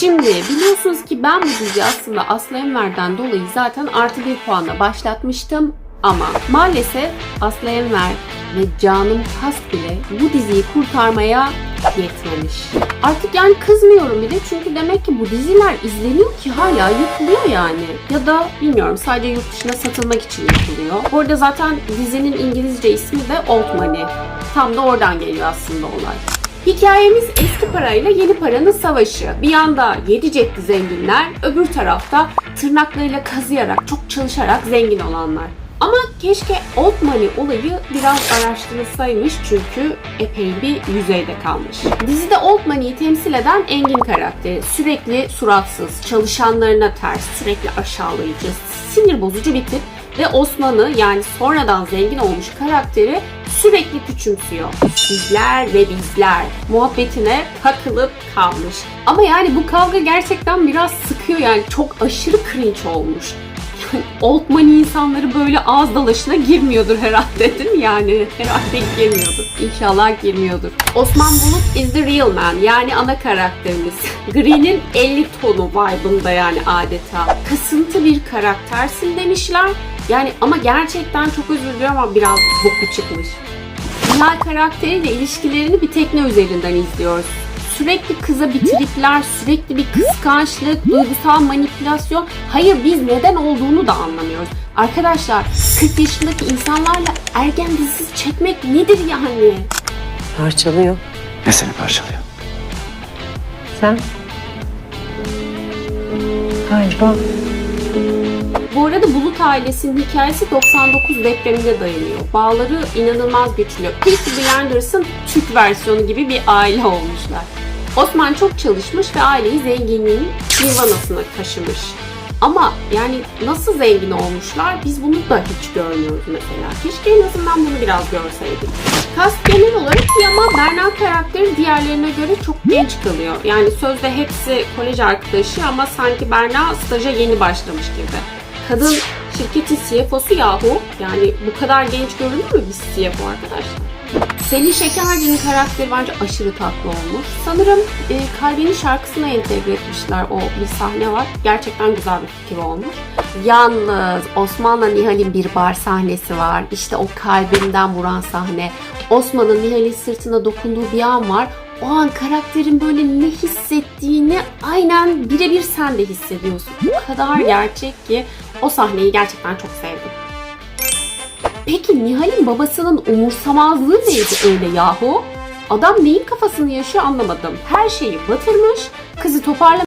Şimdi biliyorsunuz ki ben bu diziyi aslında Aslı Enver'den dolayı zaten artı bir puanla başlatmıştım. Ama maalesef Aslı Enver ve Canım Kask bile bu diziyi kurtarmaya yetmemiş. Artık yani kızmıyorum bile çünkü demek ki bu diziler izleniyor ki hala yapılıyor yani. Ya da bilmiyorum sadece yurt dışına satılmak için yapılıyor. Bu arada zaten dizinin İngilizce ismi de Old Money. Tam da oradan geliyor aslında olay. Hikayemiz eski parayla yeni paranın savaşı. Bir yanda yedi cepli zenginler, öbür tarafta tırnaklarıyla kazıyarak, çok çalışarak zengin olanlar. Ama keşke old money olayı biraz araştırılsaymış çünkü epey bir yüzeyde kalmış. Dizide old money'i temsil eden Engin karakteri sürekli suratsız, çalışanlarına ters, sürekli aşağılayıcı, sinir bozucu bir tip ve Osman'ı yani sonradan zengin olmuş karakteri sürekli küçümsüyor. Sizler ve bizler muhabbetine takılıp kalmış. Ama yani bu kavga gerçekten biraz sıkıyor yani çok aşırı cringe olmuş. Money insanları böyle ağız dalaşına girmiyordur herhalde değil mi yani? Herhalde girmiyordur. İnşallah girmiyordur. Osman Bulut is the real man yani ana karakterimiz. Green'in 50 tonu vibe'ında yani adeta. Kasıntı bir karaktersin demişler. Yani ama gerçekten çok özür diliyorum ama biraz boku çıkmış. Nihal karakteriyle ilişkilerini bir tekne üzerinden izliyoruz. Sürekli kıza bir tripler, sürekli bir kıskançlık, duygusal manipülasyon. Hayır biz neden olduğunu da anlamıyoruz. Arkadaşlar 40 yaşındaki insanlarla ergen dizisi çekmek nedir yani? Parçalıyor. Ne seni parçalıyor? Sen? Galiba. Bu arada Bulut ailesinin hikayesi 99 depremine dayanıyor. Bağları inanılmaz güçlü. Peaky Blinders'ın Türk versiyonu gibi bir aile olmuşlar. Osman çok çalışmış ve aileyi zenginliğin nirvanasına taşımış. Ama yani nasıl zengin olmuşlar biz bunu da hiç görmüyoruz mesela. Keşke en azından bunu biraz görseydik. Kast genel olarak iyi ama Berna karakteri diğerlerine göre çok genç kalıyor. Yani sözde hepsi kolej arkadaşı ama sanki Berna staja yeni başlamış gibi. Kadın şirketin CFO'su yahu. Yani bu kadar genç görünür mü biz CFO arkadaşlar? Selin Şekerci'nin karakteri bence aşırı tatlı olmuş. Sanırım e, Kalbi'nin şarkısına entegre etmişler o bir sahne var. Gerçekten güzel bir fikir olmuş. Yalnız Osman'la Nihal'in bir bar sahnesi var. İşte o kalbinden vuran sahne. Osman'ın Nihal'in sırtına dokunduğu bir an var. O an karakterin böyle ne hissettiğini aynen birebir sen de hissediyorsun. O kadar gerçek ki o sahneyi gerçekten çok sevdim. Peki Nihal'in babasının umursamazlığı neydi öyle yahu? Adam neyin kafasını yaşıyor anlamadım. Her şeyi batırmış, kızı toparlamış